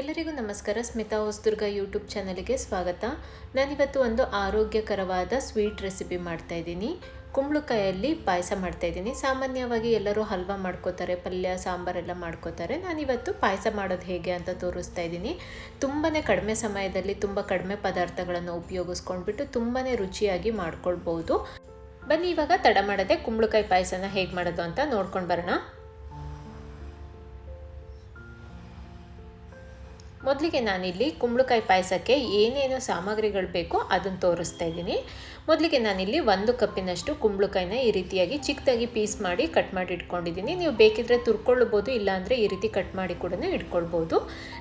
ಎಲ್ಲರಿಗೂ ನಮಸ್ಕಾರ. ಸ್ಮಿತಾ ಹೊಸದುರ್ಗ ಯೂಟ್ಯೂಬ್ ಚಾನಲ್ಗೆ ಸ್ವಾಗತ. ನಾನಿವತ್ತು ಒಂದು ಆರೋಗ್ಯಕರವಾದ ಸ್ವೀಟ್ ರೆಸಿಪಿ ಮಾಡ್ತಾ ಇದ್ದೀನಿ. ಕುಂಬಳಕಾಯಲ್ಲಿ ಪಾಯಸ ಮಾಡ್ತಾ ಇದ್ದೀನಿ. ಸಾಮಾನ್ಯವಾಗಿ ಎಲ್ಲರೂ ಹಲ್ವಾ ಮಾಡ್ಕೋತಾರೆ, ಪಲ್ಯ ಸಾಂಬಾರೆಲ್ಲ ಮಾಡ್ಕೋತಾರೆ. ನಾನಿವತ್ತು ಪಾಯಸ ಮಾಡೋದು ಹೇಗೆ ಅಂತ ತೋರಿಸ್ತಾ ಇದ್ದೀನಿ. ತುಂಬಾ ಕಡಿಮೆ ಸಮಯದಲ್ಲಿ ತುಂಬ ಕಡಿಮೆ ಪದಾರ್ಥಗಳನ್ನು ಉಪಯೋಗಿಸ್ಕೊಂಡ್ಬಿಟ್ಟು ತುಂಬಾ ರುಚಿಯಾಗಿ ಮಾಡ್ಕೊಳ್ಬೋದು. ಬನ್ನಿ, ಇವಾಗ ತಡ ಮಾಡದೆ ಕುಂಬಳಕಾಯಿ ಪಾಯಸನ ಹೇಗೆ ಮಾಡೋದು ಅಂತ ನೋಡ್ಕೊಂಡು ಬರೋಣ. ಮೊದಲಿಗೆ ನಾನಿಲ್ಲಿ ಕುಂಬಳಕಾಯಿ ಪಾಯಸಕ್ಕೆ ಏನೇನು ಸಾಮಗ್ರಿಗಳು ಬೇಕೋ ಅದನ್ನು ತೋರಿಸ್ತಾ ಇದ್ದೀನಿ. ಮೊದಲಿಗೆ ನಾನಿಲ್ಲಿ ಒಂದು ಕಪ್ಪಿನಷ್ಟು ಕುಂಬಳಕಾಯಿನ ಈ ರೀತಿಯಾಗಿ ಚಿಕ್ಕದಾಗಿ ಪೀಸ್ ಮಾಡಿ ಕಟ್ ಮಾಡಿ ಇಟ್ಕೊಂಡಿದ್ದೀನಿ. ನೀವು ಬೇಕಿದ್ರೆ ತುರ್ಕೊಳ್ಳಬಹುದು, ಇಲ್ಲಾಂದರೆ ಈ ರೀತಿ ಕಟ್ ಮಾಡಿ ಕೂಡ ಇಟ್ಕೊಳ್ಬೋದು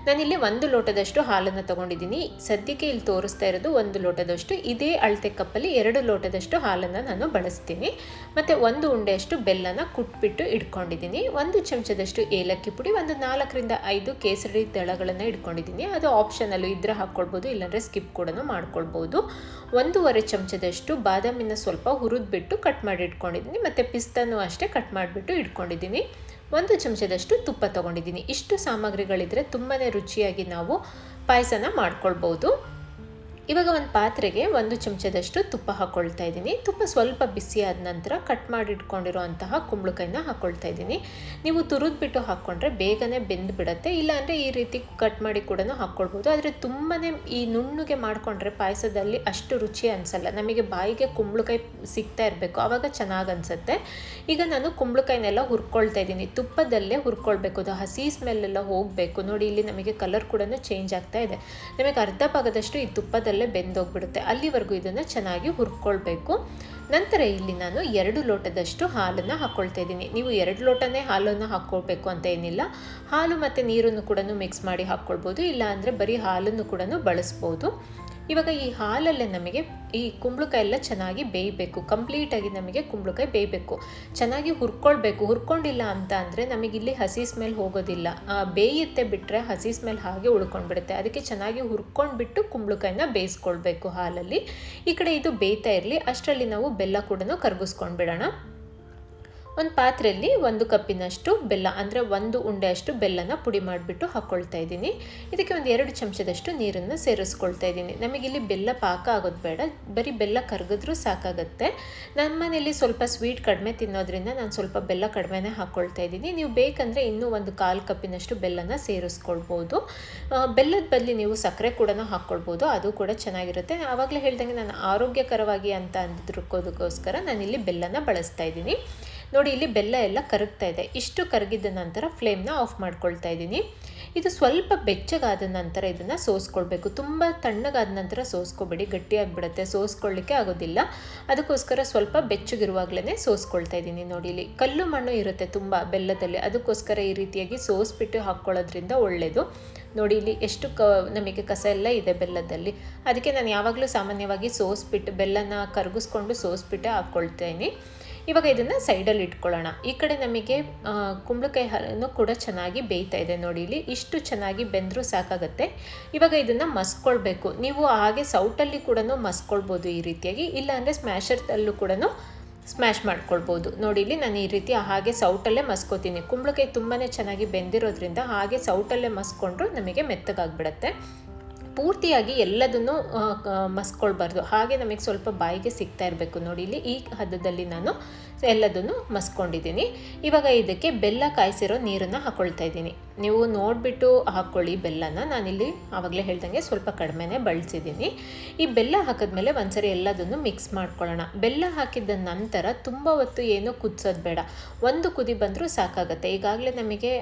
ನಾನಿಲ್ಲಿ ಒಂದು ಲೋಟದಷ್ಟು ಹಾಲನ್ನು ತೊಗೊಂಡಿದ್ದೀನಿ. ಸದ್ಯಕ್ಕೆ ಇಲ್ಲಿ ತೋರಿಸ್ತಾ ಇರೋದು ಒಂದು ಲೋಟದಷ್ಟು, ಇದೇ ಅಳತೆ ಕಪ್ಪಲ್ಲಿ ಎರಡು ಲೋಟದಷ್ಟು ಹಾಲನ್ನು ನಾನು ಬಳಸ್ತೀನಿ. ಮತ್ತು ಒಂದು ಉಂಡೆಯಷ್ಟು ಬೆಲ್ಲನ ಕುಟ್ಬಿಟ್ಟು ಇಟ್ಕೊಂಡಿದ್ದೀನಿ. ಒಂದು ಚಮಚದಷ್ಟು ಏಲಕ್ಕಿ ಪುಡಿ, ಒಂದು ನಾಲ್ಕರಿಂದ ಐದು ಕೇಸರಿ ದಳಗಳನ್ನು ಇಟ್ಕೊಂಡಿದ್ದೀನಿ. ಅದು ಆಪ್ಷನಲ್ಲೂ ಇದ್ರೆ ಹಾಕ್ಕೊಳ್ಬೋದು ಇಲ್ಲಾಂದರೆ ಸ್ಕಿಪ್ ಕೂಡ ಮಾಡ್ಕೊಳ್ಬೋದು ಒಂದೂವರೆ ಚಮಚದಷ್ಟು ಬಾದಾಮಿನ ಸ್ವಲ್ಪ ಹುರಿದ್ಬಿಟ್ಟು ಕಟ್ ಮಾಡಿ ಇಟ್ಕೊಂಡಿದ್ದೀನಿ ಮತ್ತು ಪಿಸ್ತಾನು ಅಷ್ಟೇ ಕಟ್ ಮಾಡಿಬಿಟ್ಟು ಇಟ್ಕೊಂಡಿದ್ದೀನಿ. ಒಂದು ಚಮಚದಷ್ಟು ತುಪ್ಪ ತೊಗೊಂಡಿದ್ದೀನಿ. ಇಷ್ಟು ಸಾಮಗ್ರಿಗಳಿದ್ರೆ ತುಂಬಾ ರುಚಿಯಾಗಿ ನಾವು ಪಾಯಸನ ಮಾಡ್ಕೊಳ್ಬೋದು. ಇವಾಗ ಒಂದು ಪಾತ್ರೆಗೆ ಒಂದು ಚಮಚದಷ್ಟು ತುಪ್ಪ ಹಾಕ್ಕೊಳ್ತಾ ಇದ್ದೀನಿ. ತುಪ್ಪ ಸ್ವಲ್ಪ ಬಿಸಿ ಆದ ನಂತರ ಕಟ್ ಮಾಡಿ ಅಂತಹ ಕುಂಬಳಕಾಯಿನ ಹಾಕ್ಕೊಳ್ತಾ ಇದ್ದೀನಿ. ನೀವು ತುರಿದ್ಬಿಟ್ಟು ಹಾಕ್ಕೊಂಡ್ರೆ ಬೇಗನೆ ಬೆಂದು ಬಿಡುತ್ತೆ ಇಲ್ಲಾಂದರೆ ಈ ರೀತಿ ಕಟ್ ಮಾಡಿ ಕೂಡ ಹಾಕ್ಕೊಳ್ಬೋದು ಆದರೆ ತುಂಬಾ ಈ ನುಣ್ಣಗೆ ಮಾಡಿಕೊಂಡ್ರೆ ಪಾಯಸದಲ್ಲಿ ಅಷ್ಟು ರುಚಿ ಅನಿಸಲ್ಲ. ನಮಗೆ ಬಾಯಿಗೆ ಕುಂಬಳಕಾಯಿ ಸಿಗ್ತಾ ಇರಬೇಕು. ಆವಾಗ ಚೆನ್ನಾಗಿ ಅನಿಸುತ್ತೆ. ಈಗ ನಾನು ಕುಂಬಳಕಾಯಿನೆಲ್ಲ ಹುರ್ಕೊಳ್ತಾ ಇದ್ದೀನಿ. ತುಪ್ಪದಲ್ಲೇ ಹುರ್ಕೊಳ್ಬೇಕು. ಅದು ಹಸಿ ಸ್ಮೆಲ್ಲೆಲ್ಲ ಹೋಗಬೇಕು. ನೋಡಿ, ಇಲ್ಲಿ ನಮಗೆ ಕಲರ್ ಕೂಡ ಚೇಂಜ್ ಆಗ್ತಾ ಇದೆ. ನಮಗೆ ಅರ್ಧ ಭಾಗದಷ್ಟು ಈ ತುಪ್ಪದಲ್ಲಿ ಬೆಂದೋಗ್ಬಿಡುತ್ತೆ. ಅಲ್ಲಿವರೆಗೂ ಇದನ್ನು ಚೆನ್ನಾಗಿ ಹುರ್ಕೊಳ್ಬೇಕು. ನಂತರ ಇಲ್ಲಿ ನಾನು ಎರಡು ಲೋಟದಷ್ಟು ಹಾಲನ್ನು ಹಾಕ್ಕೊಳ್ತಾ ಇದ್ದೀನಿ. ನೀವು ಎರಡು ಲೋಟನೇ ಹಾಲನ್ನು ಹಾಕ್ಕೊಳ್ಬೇಕು ಅಂತ ಏನಿಲ್ಲ. ಹಾಲು ಮತ್ತು ನೀರನ್ನು ಕೂಡ ಮಿಕ್ಸ್ ಮಾಡಿ ಹಾಕ್ಕೊಳ್ಬೋದು ಇಲ್ಲ ಅಂದರೆ ಬರೀ ಹಾಲನ್ನು ಕೂಡ ಬಳಸ್ಬೋದು. ಇವಾಗ ಈ ಹಾಲಲ್ಲೇ ನಮಗೆ ಈ ಕುಂಬಳಕಾಯಿ ಎಲ್ಲ ಚೆನ್ನಾಗಿ ಬೇಯಬೇಕು. ಕಂಪ್ಲೀಟಾಗಿ ನಮಗೆ ಕುಂಬಳಕಾಯಿ ಬೇಯಬೇಕು. ಚೆನ್ನಾಗಿ ಹುರ್ಕೊಳ್ಬೇಕು. ಹುರ್ಕೊಂಡಿಲ್ಲ ಅಂತ ಅಂದರೆ ನಮಗಿಲ್ಲಿ ಹಸಿ ಸ್ಮೆಲ್ ಹೋಗೋದಿಲ್ಲ. ಬೇಯುತ್ತೆ ಬಿಟ್ಟರೆ ಹಸಿ ಸ್ಮೆಲ್ ಹಾಗೆ ಉಳ್ಕೊಂಡ್ಬಿಡುತ್ತೆ. ಅದಕ್ಕೆ ಚೆನ್ನಾಗಿ ಹುರ್ಕೊಂಡ್ಬಿಟ್ಟು ಕುಂಬಳಕಾಯಿನ ಬೇಯಿಸ್ಕೊಳ್ಬೇಕು ಹಾಲಲ್ಲಿ. ಈ ಕಡೆ ಇದು ಬೇಯ್ತಾ ಇರಲಿ. ಅಷ್ಟರಲ್ಲಿ ನಾವು ಬೆಲ್ಲ ಕೂಡ ಕರಗಿಸ್ಕೊಂಡ್ಬಿಡೋಣ. ಒಂದು ಪಾತ್ರೆಯಲ್ಲಿ ಒಂದು ಕಪ್ಪಿನಷ್ಟು ಬೆಲ್ಲ, ಅಂದರೆ ಒಂದು ಉಂಡೆಯಷ್ಟು ಬೆಲ್ಲನ ಪುಡಿ ಮಾಡಿಬಿಟ್ಟು ಹಾಕ್ಕೊಳ್ತಾ ಇದ್ದೀನಿ. ಇದಕ್ಕೆ ಒಂದು ಎರಡು ಚಮಚದಷ್ಟು ನೀರನ್ನು ಸೇರಿಸ್ಕೊಳ್ತಾ ಇದ್ದೀನಿ. ನಮಗಿಲ್ಲಿ ಬೆಲ್ಲ ಪಾಕ ಆಗೋದು ಬೇಡ, ಬರೀ ಬೆಲ್ಲ ಕರಗಿದ್ರೂ ಸಾಕಾಗುತ್ತೆ. ನನ್ನ ಮನೆಯಲ್ಲಿ ಸ್ವಲ್ಪ ಸ್ವೀಟ್ ಕಡಿಮೆ ತಿನ್ನೋದ್ರಿಂದ ನಾನು ಸ್ವಲ್ಪ ಬೆಲ್ಲ ಕಡಿಮೆನೇ ಹಾಕ್ಕೊಳ್ತಾ ಇದ್ದೀನಿ. ನೀವು ಬೇಕಂದರೆ ಇನ್ನೂ ಒಂದು ಕಾಲು ಕಪ್ಪಿನಷ್ಟು ಬೆಲ್ಲನ ಸೇರಿಸ್ಕೊಳ್ಬೋದು. ಬೆಲ್ಲದ ಬದಲಿ ನೀವು ಸಕ್ಕರೆ ಕೂಡ ಹಾಕ್ಕೊಳ್ಬೋದು ಅದು ಕೂಡ ಚೆನ್ನಾಗಿರುತ್ತೆ. ಆವಾಗಲೇ ಹೇಳ್ದಂಗೆ ನಾನು ಆರೋಗ್ಯಕರವಾಗಿ ಅಂತ ಅಂದಿದ್ದಕ್ಕೋದಕ್ಕೋಸ್ಕರ ನಾನಿಲ್ಲಿ ಬೆಲ್ಲನ ಬಳಸ್ತಾ ಇದ್ದೀನಿ. ನೋಡಿ, ಇಲ್ಲಿ ಬೆಲ್ಲ ಎಲ್ಲ ಕರಗ್ತಾ ಇದೆ. ಇಷ್ಟು ಕರಗಿದ ನಂತರ ಫ್ಲೇಮ್ನ ಆಫ್ ಮಾಡ್ಕೊಳ್ತಾ ಇದ್ದೀನಿ. ಇದು ಸ್ವಲ್ಪ ಬೆಚ್ಚಗಾದ ನಂತರ ಇದನ್ನು ಸೋಸ್ಕೊಳ್ಬೇಕು. ತುಂಬ ತಣ್ಣಗಾದ ನಂತರ ಸೋಸ್ಕೊಬೇಡಿ. ಗಟ್ಟಿಯಾಗಿಬಿಡುತ್ತೆ. ಸೋಸ್ಕೊಳ್ಳಿಕ್ಕೆ ಆಗೋದಿಲ್ಲ. ಅದಕ್ಕೋಸ್ಕರ ಸ್ವಲ್ಪ ಬೆಚ್ಚಗಿರುವಾಗಲೇ ಸೋಸ್ಕೊಳ್ತಾ ಇದ್ದೀನಿ ನೋಡಿ ಇಲ್ಲಿ. ಕಲ್ಲು ಮಣ್ಣು ಇರುತ್ತೆ ತುಂಬ ಬೆಲ್ಲದಲ್ಲಿ. ಅದಕ್ಕೋಸ್ಕರ ಈ ರೀತಿಯಾಗಿ ಸೋಸ್ಬಿಟ್ಟು ಹಾಕ್ಕೊಳ್ಳೋದ್ರಿಂದ ಒಳ್ಳೆಯದು ನೋಡಿ ಇಲ್ಲಿ ಎಷ್ಟು ಕ, ನಮಗೆ ಕಸ ಎಲ್ಲ ಇದೆ ಬೆಲ್ಲದಲ್ಲಿ. ಅದಕ್ಕೆ ನಾನು ಯಾವಾಗಲೂ ಸಾಮಾನ್ಯವಾಗಿ ಸೋಸ್ಬಿಟ್ಟು, ಬೆಲ್ಲನ ಕರಗಿಸ್ಕೊಂಡು ಸೋಸ್ಬಿಟ್ಟೆ ಹಾಕ್ಕೊಳ್ತೇನೆ. ಇವಾಗ ಇದನ್ನು ಸೈಡಲ್ಲಿ ಇಟ್ಕೊಳ್ಳೋಣ. ಈ ಕಡೆ ನಮಗೆ ಕುಂಬಳಕಾಯಿ ಹಾಲನ್ನು ಕೂಡ ಚೆನ್ನಾಗಿ ಬೇಯ್ತಾ ಇದೆ ನೋಡಿ ಇಲ್ಲಿ. ಇಷ್ಟು ಚೆನ್ನಾಗಿ ಬೆಂದರೂ ಸಾಕಾಗುತ್ತೆ. ಇವಾಗ ಇದನ್ನು ಮಸ್ಕೊಳ್ಬೇಕು. ನೀವು ಹಾಗೆ ಸೌಟಲ್ಲಿ ಕೂಡ ಮಸ್ಕೊಳ್ಬೋದು ಈ ರೀತಿಯಾಗಿ. ಇಲ್ಲಾಂದರೆ ಸ್ಮ್ಯಾಶರ್ತಲ್ಲೂ ಕೂಡ ಸ್ಮ್ಯಾಶ್ ಮಾಡ್ಕೊಳ್ಬೋದು. ನೋಡಿ ಇಲ್ಲಿ ನಾನು ಈ ರೀತಿ ಹಾಗೆ ಸೌಟಲ್ಲೇ ಮಸ್ಕೋತೀನಿ. ಕುಂಬಳಕಾಯಿ ತುಂಬಾ ಚೆನ್ನಾಗಿ ಬೆಂದಿರೋದ್ರಿಂದ ಹಾಗೆ ಸೌಟಲ್ಲೇ ಮಸ್ಕೊಂಡ್ರು ನಮಗೆ ಮೆತ್ತಗಾಗ್ಬಿಡತ್ತೆ. ಪೂರ್ತಿಯಾಗಿ ಎಲ್ಲದನ್ನು ಮಸ್ಕೊಳ್ಬಾರ್ದು. ಹಾಗೆ ನಮಗೆ ಸ್ವಲ್ಪ ಬಾಯಿಗೆ ಸಿಗ್ತಾ ಇರಬೇಕು ನೋಡಿ ಇಲ್ಲಿ. ಈ ಹದದಲ್ಲಿ ನಾನು ಎಲ್ಲದನ್ನು ಮಸ್ಕೊಂಡಿದ್ದೀನಿ. ಇವಾಗ ಇದಕ್ಕೆ ಬೆಲ್ಲ ಕಾಯಿಸಿರೋ ನೀರನ್ನು ಹಾಕ್ಕೊಳ್ತಾ ಇದ್ದೀನಿ. ನೀವು ನೋಡಿಬಿಟ್ಟು ಹಾಕ್ಕೊಳ್ಳಿ ಬೆಲ್ಲನ. ನಾನಿಲ್ಲಿ ಆವಾಗಲೇ ಹೇಳ್ದಂಗೆ ಸ್ವಲ್ಪ ಕಡಿಮೆನೇ ಬಳಸಿದ್ದೀನಿ. ಈ ಬೆಲ್ಲ ಹಾಕಿದ್ಮೇಲೆ ಒಂದ್ಸರಿ ಎಲ್ಲದನ್ನು ಮಿಕ್ಸ್ ಮಾಡ್ಕೊಳ್ಳೋಣ. ಬೆಲ್ಲ ಹಾಕಿದ ನಂತರ ತುಂಬ ಹೊತ್ತು ಏನೂ ಕುದಿಸೋದು ಬೇಡ. ಒಂದು ಕುದಿ ಬಂದರೂ ಸಾಕಾಗುತ್ತೆ. ಈಗಾಗಲೇ ನಮಗೆ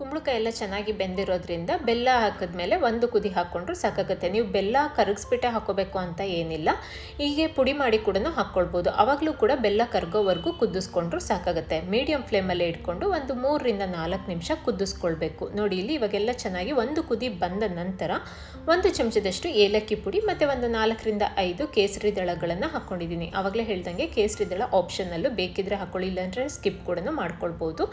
ಕುಂಬಳಕಾಯಿ ಎಲ್ಲ ಚೆನ್ನಾಗಿ ಬೆಂದಿರೋದ್ರಿಂದ ಬೆಲ್ಲ ಹಾಕಿದ್ಮೇಲೆ ಒಂದು ಕುದಿ ಹಾಕ್ಕೊಂಡ್ರು ಸಾಕಾಗುತ್ತೆ. ನೀವು ಬೆಲ್ಲ ಕರಗಿಸ್ಬಿಟ್ಟೆ ಹಾಕೋಬೇಕು ಅಂತ ಏನಿಲ್ಲ. ಹೀಗೆ ಪುಡಿ ಮಾಡಿ ಕೂಡ ಹಾಕ್ಕೊಳ್ಬೋದು. ಆವಾಗಲೂ ಕೂಡ ಬೆಲ್ಲ ಕರಗೋವರೆಗೂ ಕುದಿಸ್ಕೊಂಡ್ರು ಸಾಕಾಗುತ್ತೆ. ಮೀಡಿಯಂ ಫ್ಲೇಮಲ್ಲೇ ಇಟ್ಕೊಂಡು ಒಂದು ಮೂರರಿಂದ ನಾಲ್ಕು ನಿಮಿಷ ಕುದಿಸ್ಕೊಳ್ಬೇಕು. ನೋಡಿ, ಇಲ್ಲಿ ಇವಾಗೆಲ್ಲ ಚೆನ್ನಾಗಿ ಒಂದು ಕುದಿ ಬಂದ ನಂತರ ಒಂದು ಚಮಚದಷ್ಟು ಏಲಕ್ಕಿ ಪುಡಿ ಮತ್ತು ಒಂದು ನಾಲ್ಕರಿಂದ ಐದು ಕೇಸರಿ ದಳಗಳನ್ನು ಹಾಕ್ಕೊಂಡಿದ್ದೀನಿ ಆವಾಗಲೇ ಹೇಳ್ದಂಗೆ ಕೇಸರಿ ದಳ ಆಪ್ಷನಲ್ಲೂ ಬೇಕಿದ್ರೆ ಹಾಕ್ಕೊಳ್ಳಿ ಇಲ್ಲಾಂದರೆ ಸ್ಕಿಪ್ ಕೂಡ ಮಾಡ್ಕೊಳ್ಬೋದು.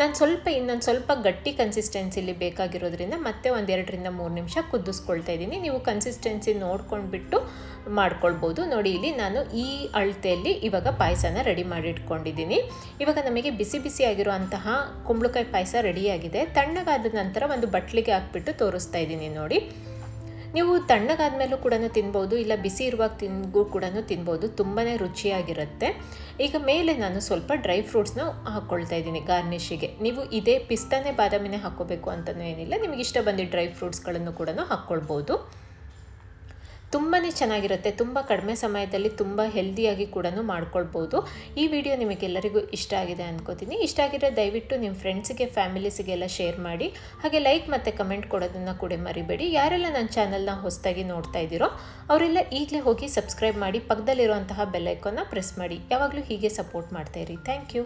ನಾನು ಸ್ವಲ್ಪ ಇನ್ನೊಂದು ಸ್ವಲ್ಪ ಗಟ್ಟಿ ಕನ್ಸಿಸ್ಟೆನ್ಸಿಲಿ ಬೇಕಾಗಿರೋದ್ರಿಂದ ಮತ್ತೆ ಒಂದು ಎರಡರಿಂದ ಮೂರು ನಿಮಿಷ ಕುದಿಸ್ಕೊಳ್ತಾ ಇದ್ದೀನಿ. ನೀವು ಕನ್ಸಿಸ್ಟೆನ್ಸಿ ನೋಡ್ಕೊಂಡ್ಬಿಟ್ಟು ಮಾಡ್ಕೊಳ್ಬೋದು. ನೋಡಿ, ಇಲ್ಲಿ ನಾನು ಈ ಅಳತೆಯಲ್ಲಿ ಇವಾಗ ಪಾಯಸನ ರೆಡಿ ಮಾಡಿ ಇಟ್ಕೊಂಡಿದ್ದೀನಿ ಇವಾಗ ನಮಗೆ ಬಿಸಿ ಬಿಸಿ ಆಗಿರುವಂತಹ ಕುಂಬಳಕಾಯಿ ಪಾಯಸ ರೆಡಿಯಾಗಿದೆ. ತಣ್ಣಗಾದ ನಂತರ ಒಂದು ಬಟ್ಲಿಗೆ ಹಾಕ್ಬಿಟ್ಟು ತೋರಿಸ್ತಾ ಇದ್ದೀನಿ ನೋಡಿ. ನೀವು ತಣ್ಣಗಾದ ಮೇಲೂ ಕೂಡ ತಿನ್ಬೋದು, ಇಲ್ಲ ಬಿಸಿ ಇರುವಾಗ ತಿನ್ಗೂ ಕೂಡ ತಿನ್ಬೋದು ತುಂಬಾ ರುಚಿಯಾಗಿರುತ್ತೆ. ಈಗ ಮೇಲೆ ನಾನು ಸ್ವಲ್ಪ ಡ್ರೈ ಫ್ರೂಟ್ಸ್ನ ಹಾಕ್ಕೊಳ್ತಾ ಇದ್ದೀನಿ ಗಾರ್ನಿಷಿಗೆ. ನೀವು ಇದೇ ಪಿಸ್ತಾನೆ ಬಾದಾಮಿನೇ ಹಾಕ್ಕೋಬೇಕು ಅಂತಲೂ ಏನಿಲ್ಲ, ನಿಮಗೆ ಬಂದಿದ್ದ ಡ್ರೈ ಫ್ರೂಟ್ಸ್ಗಳನ್ನು ಕೂಡ ಹಾಕ್ಕೊಳ್ಬೋದು. ತುಂಬಾ ಚೆನ್ನಾಗಿರುತ್ತೆ, ತುಂಬ ಕಡಿಮೆ ಸಮಯದಲ್ಲಿ ತುಂಬ ಹೆಲ್ದಿಯಾಗಿ ಕೂಡ ಮಾಡ್ಕೊಳ್ಬೋದು. ಈ ವಿಡಿಯೋ ನಿಮಗೆಲ್ಲರಿಗೂ ಇಷ್ಟ ಆಗಿದೆ ಅಂದ್ಕೋತೀನಿ ಇಷ್ಟ ಆಗಿದ್ರೆ ದಯವಿಟ್ಟು ನಿಮ್ಮ ಫ್ರೆಂಡ್ಸಿಗೆ ಫ್ಯಾಮಿಲೀಸಿಗೆಲ್ಲ ಶೇರ್ ಮಾಡಿ, ಹಾಗೆ ಲೈಕ್ ಮತ್ತು ಕಮೆಂಟ್ ಕೊಡೋದನ್ನು ಕೂಡ ಮರಿಬೇಡಿ. ಯಾರೆಲ್ಲ ನನ್ನ ಚಾನಲ್ನ ಹೊಸದಾಗಿ ನೋಡ್ತಾ ಇದ್ದೀರೋ, ಅವರೆಲ್ಲ ಈಗಲೇ ಹೋಗಿ ಸಬ್ಸ್ಕ್ರೈಬ್ ಮಾಡಿ, ಪಕ್ಕದಲ್ಲಿರುವಂತಹ ಬೆಲ್ಲೈಕನ್ನ ಪ್ರೆಸ್ ಮಾಡಿ. ಯಾವಾಗಲೂ ಹೀಗೆ ಸಪೋರ್ಟ್ ಮಾಡ್ತಾಯಿರಿ ಥ್ಯಾಂಕ್ ಯು